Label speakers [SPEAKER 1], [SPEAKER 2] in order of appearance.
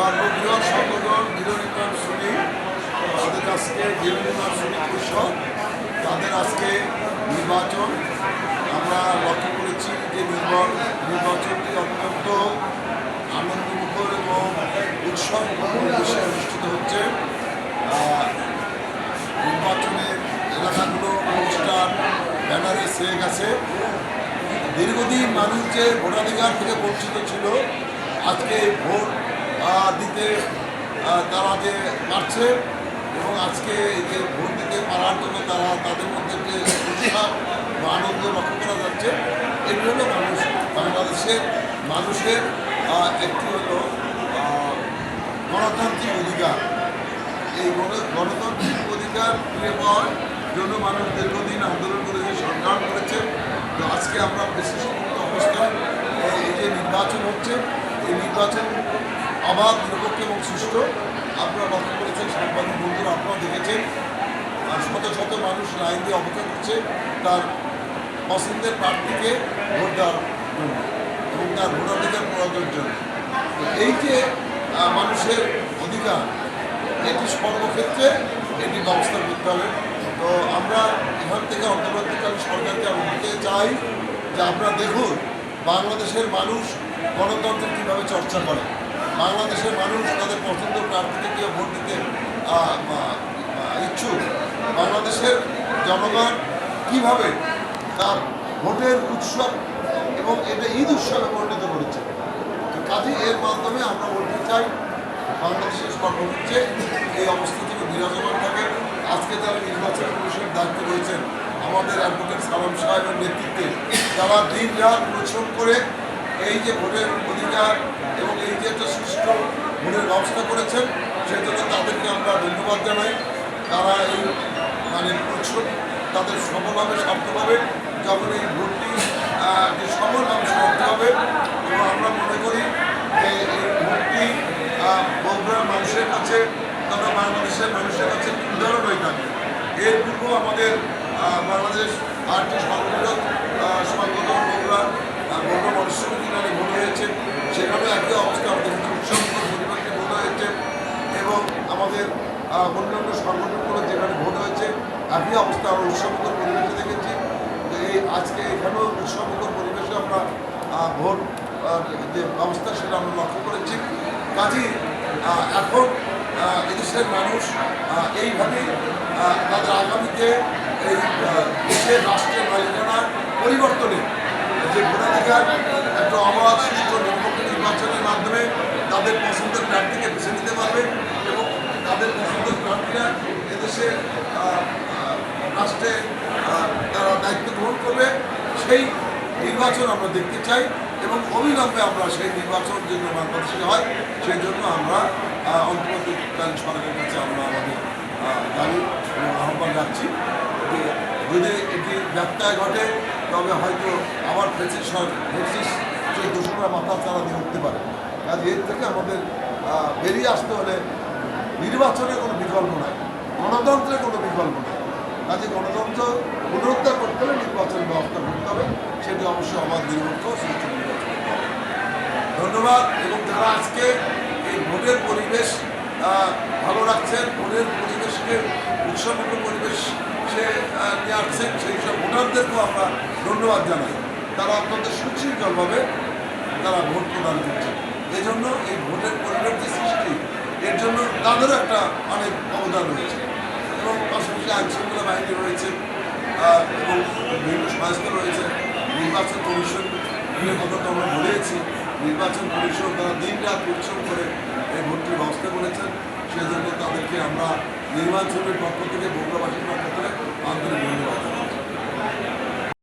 [SPEAKER 1] সর্ববৃহৎ সংগঠন নিরনির্মাণ শ্রমিক, তাদের আজকে নিরনির্মাণ শ্রমিক পরিষদ তাদের আজকে নির্বাচন। আমরা লক্ষ্য করেছি যে নির্বাচন নির্বাচনটি অত্যন্ত আনন্দমুখর এবং উৎসব পরিবেশে অনুষ্ঠিত হচ্ছে। নির্বাচনের এলাকাগুলো, অনুষ্ঠান, ব্যানারে সেরে গেছে। দীর্ঘদিন মানুষ যে ভোটাধিকার থেকে বঞ্চিত ছিল, আজকে ভোট দিতে তারা যে পারছে এবং আজকে এই যে ভোট দিতে পারার জন্য তারা তাদের মধ্যে যে উৎসাহ বা আনন্দ লক্ষ্য করা যাচ্ছে এগুলো হলো মানুষ, বাংলাদেশের মানুষের একটি হলো গণতান্ত্রিক অধিকার। এই গণতান্ত্রিক অধিকার ফিরে পাওয়ার জন্য মানুষ দীর্ঘদিন আন্দোলন করেছে সংগ্রাম করেছে। তো আজকে আমরা বিশেষ অবস্থায়, এই যে নির্বাচন হচ্ছে, এই নির্বাচন অবাধ নিরপেক্ষ এবং সুষ্ঠু। আপনারা লক্ষ্য করেছেন, সাংবাদিক বন্ধুরা, আপনারা দেখেছেন শত শত মানুষ লাইন দিয়ে অপেক্ষা করছে তার পছন্দের প্রার্থীকে ভোট দেওয়ার জন্য এবং তার ভোটাধিকার প্রয়োগের জন্য। এই যে মানুষের অধিকার, এটি সর্বক্ষেত্রে এটি ব্যবস্থা করতে হবে। তো আমরা এখান থেকে অন্তর্বর্তীকালীন সরকারকে আমি চাই যে আপনারা দেখুন, বাংলাদেশের মানুষ গণতন্ত্র কীভাবে চর্চা করে। বাংলাদেশের মানুষ তাদের পছন্দ প্রার্থীকে দিয়ে ভোট দিতে ইচ্ছুক। বাংলাদেশের জনগণ কীভাবে তার ভোটের উৎসব এবং এটা ঈদ উৎসবে পরিণত করেছে? কাজে এর মাধ্যমে আমরা বলতে চাই, বাংলাদেশের সর্বোচ্চে এই অবস্থা থেকে বিরাজমান থাকে আজকে যারা নির্বাচন কমিশনের দায়িত্বে রয়েছেন, আমাদের অ্যাডভোকেট সালাম সাহেবের নেতৃত্বে, তারা দিন রাত পরিশ্রম করে এই যে ভোটের অধিকার এবং এই যে একটা সুষ্ঠু ভোটের ব্যবস্থা করেছেন, সেই জন্য তাদেরকে আমরা ধন্যবাদ জানাই। তারা এই মানে পরিশ্রম তাদের সফল হবে হবে যখন এই ভোটটি সফলভাবে সমাপ্ত হবে, এবং আমরা মনে করি যে এই ভোটটি বগুড়ার মানুষের কাছে, তথা বাংলাদেশের মানুষের কাছে উদাহরণ হয়ে থাকে। এর পূর্ব আমাদের বাংলাদেশ আটটি সর্ববৃহৎ সংগঠন বগুড়া বগুড়া মানুষ সমিতিনারে ভোট হয়েছে সেখানে একই অবস্থা উৎসব পরিবারকে ভোট হয়েছে এবং আমাদের অন্যান্য সংগঠনগুলো যেখানে ভোট হয়েছে একই অবস্থা আমরা উৎসবমুখর পরিবেশে দেখেছি। এই আজকে এখানেও উৎসবমুখর পরিবেশে আমরা ভোট যে সেটা আমরা লক্ষ্য করেছি। কাজেই এখন এদেশের মানুষ এইভাবেই তাদের আগামীতে এই দেশের রাষ্ট্রের মালিকানা পরিবর্তনে যে ভোটাধিকার একটা অবাধ সুষ্ঠু নিরপেক্ষ নির্বাচনের মাধ্যমে তাদের পছন্দের প্রার্থীকে বেছে নিতে পারবে এবং তাদের পছন্দের প্রার্থীরা এদেশে রাষ্ট্রে তারা দায়িত্ব গ্রহণ করবে। সেই নির্বাচন আমরা দেখতে চাই এবং অবিলম্বে আমরা সেই নির্বাচন যেন বাংলাদেশে হয়। সেই জন্য আমরা অন্তর্বর্তীকালীন সরকারের কাছে আমরা আমাদের দাবি আহ্বান রাখছি যদি এটি ব্যত্যয় ঘটে তবে হয়তো আবার ফেসিস ফেসিস যে দোষরা মাথা তারা দিয়ে উঠতে পারে কাজে এর থেকে আমাদের বেরিয়ে আসতে হলে নির্বাচনের কোনো বিকল্প নাই গণতন্ত্রের কোনো বিকল্প নেই কাজে গণতন্ত্র পুনরুদ্ধার করতে হলে নির্বাচন ব্যবস্থা করতে হবে, সেটি অবশ্যই আমার নিরপেক্ষ সুষ্ঠু নির্বাচন। ধন্যবাদ, এবং যারা আজকে এই ভোটের পরিবেশ ভালো রাখছেন, ভোটের পরিবেশকে উৎসবমুখী পরিবেশ সে নিয়ে আসছেন, সেই সব ভোটারদেরকেও আমরা ধন্যবাদ জানাই। তারা অত্যন্ত সুশৃঙ্খলভাবে তারা ভোট প্রদান করছে। এই জন্য এই ভোটের পরিবেশ যে সৃষ্টি, এর জন্য তাদেরও একটা অনেক অবদান রয়েছে। এবং পাশাপাশি আইন শৃঙ্খলা বাহিনী রয়েছে এবং বিভিন্ন সংস্থা রয়েছে। নির্বাচন কমিশন কথা তো আমরা বলেছি নির্বাচন কমিশন তারা দিন রাত পরিশ্রম করে এই ভোটটির ব্যবস্থা করেছেন। সেই জন্য তাদেরকে আমরা নির্বাচনের পক্ষ থেকে বগুড়াবাসীর পক্ষ থেকে আন্তরিক ধন্যবাদ।